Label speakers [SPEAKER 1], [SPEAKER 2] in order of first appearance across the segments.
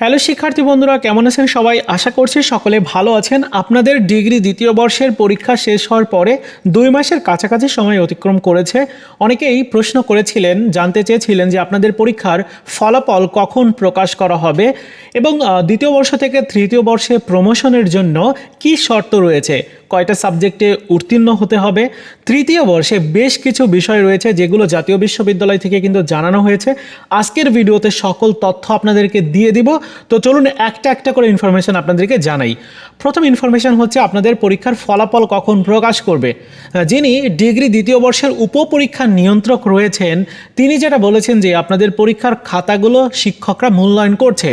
[SPEAKER 1] Hello শিক্ষার্থী বন্ধুরা, কেমন আছেন সবাই? আশা করছি সকলে ভালো আছেন। আপনাদের ডিগ্রি দ্বিতীয় বর্ষের পরীক্ষা শেষ হওয়ার পরে দুই মাসের কাছাকাছি সময় অতিক্রম করেছে। অনেকেই প্রশ্ন করেছিলেন, জানতে চেয়েছিলেন যে আপনাদের পরীক্ষার ফলাফল কখন প্রকাশ করা হবে এবং দ্বিতীয় বর্ষ থেকে তৃতীয় বর্ষে প্রমোশনের জন্য কি শর্ত রয়েছে? কয়টা সাবজেক্টে উত্তীর্ণ হতে হবে? তৃতীয় বর্ষে বেশ কিছু বিষয় রয়েছে যেগুলো জাতীয় বিশ্ববিদ্যালয় থেকে কিন্তু জানানো হয়েছে। আজকের ভিডিওতে সকল তথ্য আপনাদেরকে দিয়ে দিব। তো চলুন একটা একটা করে ইনফরমেশন আপনাদেরকে জানাই। প্রথম ইনফরমেশন হচ্ছে আপনাদের পরীক্ষার ফলাফল কখন প্রকাশ করবে। যিনি ডিগ্রি দ্বিতীয় বর্ষের উপপরীক্ষার নিয়ন্ত্রক রয়েছেন, তিনি যেটা বলেছেন যে আপনাদের পরীক্ষার খাতাগুলো শিক্ষকরা মূল্যায়ন করছে।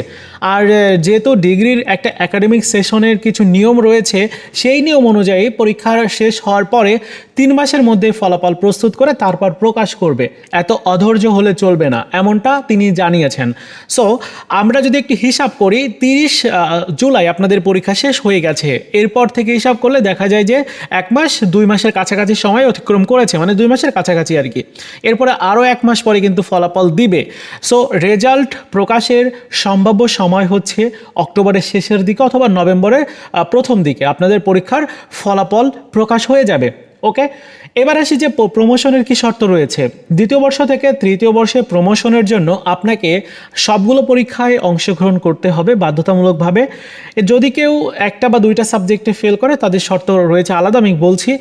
[SPEAKER 1] আর যেহেতু ডিগ্রির একটা একাডেমিক সেশনের কিছু নিয়ম রয়েছে, সেই নিয়ম অনুযায়ী পরীক্ষা শেষ হওয়ার পরে তিন মাসের মধ্যে ফলাফল প্রস্তুত করে তারপর প্রকাশ করবে। এত অধৈর্য হলে চলবে না, এমনটা তিনি জানিয়েছেন। সো আমরা যদি একটি হিসাব করি, তিরিশ জুলাই আপনাদের পরীক্ষা শেষ হয়ে গেছে। এরপর থেকে হিসাব করলে দেখা যায় যে এক মাস, দুই মাসের কাছাকাছি সময় অতিক্রম করেছে মানে দুই মাসের কাছাকাছি আর কি। এরপরে আরও এক মাস পরে কিন্তু ফলাফল দিবে। সো রেজাল্ট প্রকাশের সম্ভাব্য সময় হচ্ছে অক্টোবরের শেষের দিকে অথবা নভেম্বরের প্রথম দিকে। আপনাদের পরীক্ষার ফলাফল প্রকাশ হয়ে যাবে। ওকে এবার আসি যে প্রমোশনের কি শর্ত রয়েছে। দ্বিতীয় বর্ষ থেকে তৃতীয় বর্ষে প্রমোশনের জন্য আপনাকে সবগুলো পরীক্ষায় অংশগ্রহণ করতে হবে বাধ্যতামূলকভাবে। যদি কেউ একটা বা দুইটা সাবজেক্টে ফেল করে, তাদের শর্ত রয়েছে আলাদা, আমি বলছি।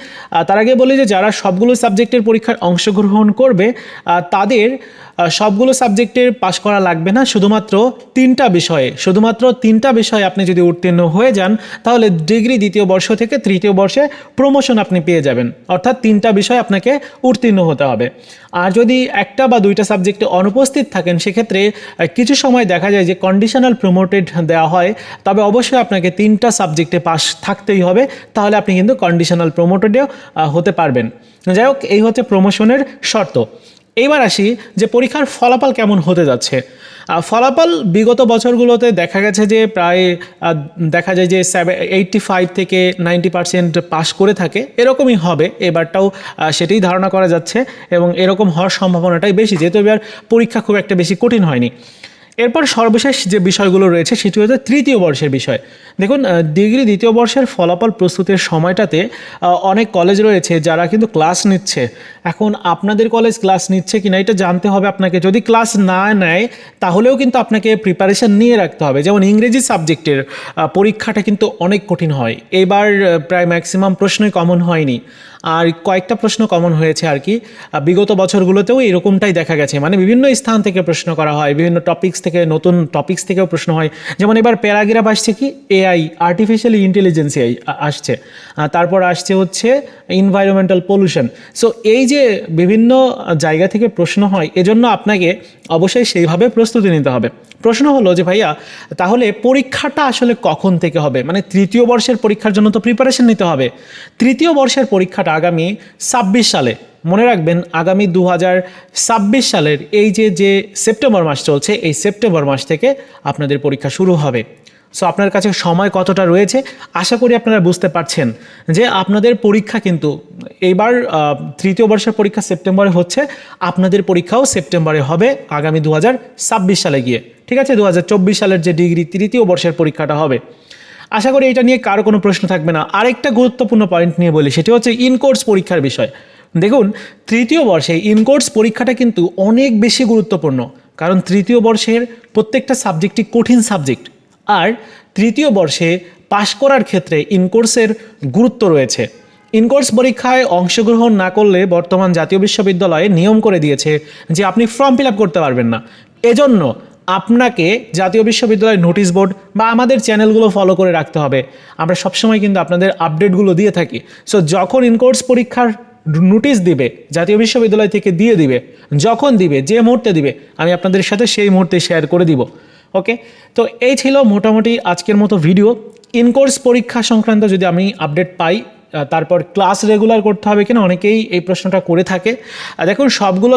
[SPEAKER 1] তার আগে বলি যে যারা সবগুলো সাবজেক্টের পরীক্ষায় অংশগ্রহণ করবে তাদের সবগুলো সাবজেক্টের পাশ করা লাগবে না, শুধুমাত্র তিনটা বিষয়ে। শুধুমাত্র তিনটা বিষয়ে আপনি যদি উত্তীর্ণ হয়ে যান, তাহলে ডিগ্রি দ্বিতীয় বর্ষ থেকে তৃতীয় বর্ষে প্রমোশন আপনি পেয়ে যাবেন। অর্থাৎ তিনটা বিষয় আপনাকে উত্তীর্ণ হতে হবে। আর যদি একটা বা দুইটা সাবজেক্টে অনুপস্থিত থাকেন, সেক্ষেত্রে কিছু সময় দেখা যায় যে কন্ডিশনাল প্রমোটেড দেওয়া হয়, তবে অবশ্যই আপনাকে তিনটা সাবজেক্টে পাস থাকতেই হবে, তাহলে আপনি কিন্তু কন্ডিশনাল প্রমোটেডেও হতে পারবেন। যাই হোক, এই হচ্ছে প্রমোশনের শর্ত। এইবার আসি যে পরীক্ষার ফলাফল কেমন হতে যাচ্ছে। ফলাফল বিগত বছরগুলোতে দেখা গেছে যে প্রায় দেখা যায় যে সেভেন এইটটি ফাইভ থেকে নাইনটি পার্সেন্ট পাস করে থাকে, এরকমই হবে। এবারটাও সেটাই ধারণা করা যাচ্ছে এবং এরকম হওয়ার সম্ভাবনাটাই বেশি। যেহেতু এবার পরীক্ষা খুব একটা বেশি কঠিন হয়নি। এরপর সর্বশেষ যে বিষয়গুলো রয়েছে, সেটি হচ্ছে তৃতীয় বর্ষের বিষয়। দেখুন ডিগ্রি দ্বিতীয় বর্ষের ফলাফল প্রস্তুতির সময়টাতে অনেক কলেজ রয়েছে যারা কিন্তু ক্লাস নিচ্ছে। এখন আপনাদের কলেজ ক্লাস নিচ্ছে কিনা এটা জানতে হবে আপনাকে। যদি ক্লাস না নেয়, তাহলেও কিন্তু আপনাকে প্রিপারেশন নিয়ে রাখতে হবে। যেমন ইংরেজি সাবজেক্টের পরীক্ষাটা কিন্তু অনেক কঠিন হয়। এবার প্রায় ম্যাক্সিমাম প্রশ্নই কমন হয়নি। আর কয়েকটা প্রশ্ন কমন হয়েছে আর কি। বিগত বছরগুলোতেও এরকমটাই দেখা গেছে। মানে বিভিন্ন স্থান থেকে প্রশ্ন করা হয়, বিভিন্ন টপিক্স থেকে, নতুন টপিক্স থেকেও প্রশ্ন হয়। যেমন এবার প্যারাগ্রাফ আসছে কি? এআই আর্টিফিশিয়াল ইন্টেলিজেন্স আসছে। তারপর আসছে হচ্ছে ইনভায়রনমেন্টাল পলিউশন সো এই যে বিভিন্ন জায়গা থেকে প্রশ্ন হয়, এজন্য আপনাকে অবশ্যই সেইভাবে প্রস্তুতি নিতে হবে। প্রশ্ন হলো যে, ভাইয়া, তাহলে পরীক্ষাটা আসলে কখন থেকে হবে? মানে তৃতীয় বর্ষের পরীক্ষার জন্য তো প্রিপারেশন নিতে হবে। তৃতীয় বর্ষের পরীক্ষাটা আগামী ছাব্বিশ সালে, মনে রাখবেন আগামী দু সালের এই যে যে সেপ্টেম্বর মাস চলছে, এই সেপ্টেম্বর মাস থেকে আপনাদের পরীক্ষা শুরু হবে। সো আপনার কাছে সময় কতটা রয়েছে? আশা করি আপনারা বুঝতে পারছেন যে আপনাদের পরীক্ষা কিন্তু এইবার তৃতীয় বর্ষের পরীক্ষা সেপ্টেম্বরে হচ্ছে, আপনাদের পরীক্ষাও সেপ্টেম্বরে হবে আগামী দু হাজার ছাব্বিশ সালে গিয়ে। ঠিক আছে? দু হাজার চব্বিশ সালের যে ডিগ্রি, তৃতীয় বর্ষের পরীক্ষাটা হবে। আশা করি এটা নিয়ে কারও কোনো প্রশ্ন থাকবে না। আরেকটা গুরুত্বপূর্ণ পয়েন্ট নিয়ে বলি, সেটি হচ্ছে ইনকোর্স পরীক্ষার বিষয়। দেখুন, তৃতীয় বর্ষে ইনকোর্স পরীক্ষাটা কিন্তু অনেক বেশি গুরুত্বপূর্ণ, কারণ তৃতীয় বর্ষের প্রত্যেকটা সাবজেক্টই কঠিন সাবজেক্ট আর তৃতীয় বর্ষে পাশ করার ক্ষেত্রে ইনকোর্সের গুরুত্ব রয়েছে। ইনকোর্স পরীক্ষায় অংশগ্রহণ না করলে বর্তমান জাতীয় বিশ্ববিদ্যালয়ে নিয়ম করে দিয়েছে যে আপনি ফর্ম ফিল আপ করতে পারবেন না। এজন্য আপনাকে জাতীয় বিশ্ববিদ্যালয়ের নোটিশ বোর্ড বা আমাদের চ্যানেলগুলো ফলো করে রাখতে হবে। আমরা সবসময় কিন্তু আপনাদের আপডেটগুলো দিয়ে থাকি। সো যখন ইনকোর্স পরীক্ষার নোটিশ দিবে, জাতীয় বিশ্ববিদ্যালয় থেকে দিয়ে দিবে, যখন দিবে, যে মুহূর্তে দিবে, আমি আপনাদের সাথে সেই মুহূর্তে শেয়ার করে দিব। ওকে তো এই ছিল মোটামুটি আজকের মতো ভিডিও ইনকোর্স পরীক্ষা সংক্রান্ত যদি আমি আপডেট পাই তারপর ক্লাস রেগুলার করতে হবে কিনা, অনেকেই এই প্রশ্নটা করে থাকে। দেখুন, সবগুলো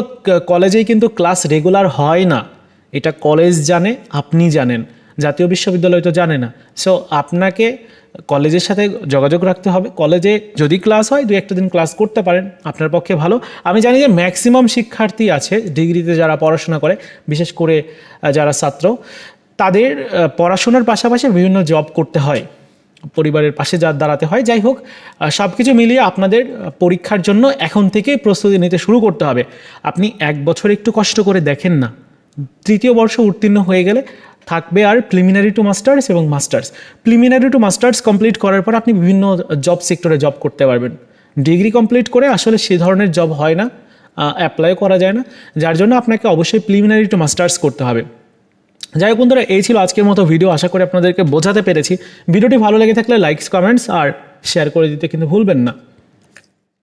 [SPEAKER 1] কলেজেই কিন্তু ক্লাস রেগুলার হয় না। এটা কলেজ জানে, আপনি জানেন। জাতীয় বিশ্ববিদ্যালয় তো জানে না। সো আপনাকে কলেজের সাথে যোগাযোগ রাখতে হবে। কলেজে যদি ক্লাস হয় দু একটা দিন ক্লাস করতে পারেন, আপনার পক্ষে ভালো। আমি জানি যে ম্যাক্সিমাম শিক্ষার্থী আছে ডিগ্রিতে যারা পড়াশোনা করে, বিশেষ করে যারা ছাত্র, তাদের পড়াশোনার পাশাপাশি বিভিন্ন জব করতে হয়। পরিবারের পাশে যা দাঁড়াতে হয়। যাই হোক সব কিছু মিলিয়ে আপনাদের পরীক্ষার জন্য এখন থেকেই প্রস্তুতি নিতে শুরু করতে হবে। আপনি এক বছর একটু কষ্ট করে দেখেন না। তৃতীয় বর্ষ উত্তীর্ণ হয়ে গেলে থাকবে আর প্রিলিমিনারি টু মাস্টার্স এবং masters preliminary to masters complete করার পর আপনি বিভিন্ন জব সেক্টরে জব করতে পারবেন। ডিগ্রি কমপ্লিট করে আসলে সে ধরনের জব হয় না অ্যাপ্লাই করা যায় না, যার জন্য আপনাকে অবশ্যই প্রিলিমিনারি টু মাস্টার্স করতে হবে। যাই হোক বন্ধুরা, এই ছিল আজকের মতো ভিডিও আশা করি আপনাদেরকে বোঝাতে পেরেছি। ভিডিওটি ভালো লেগে থাকলে লাইকস কমেন্টস আর শেয়ার করে দিতে কিন্তু ভুলবেন না।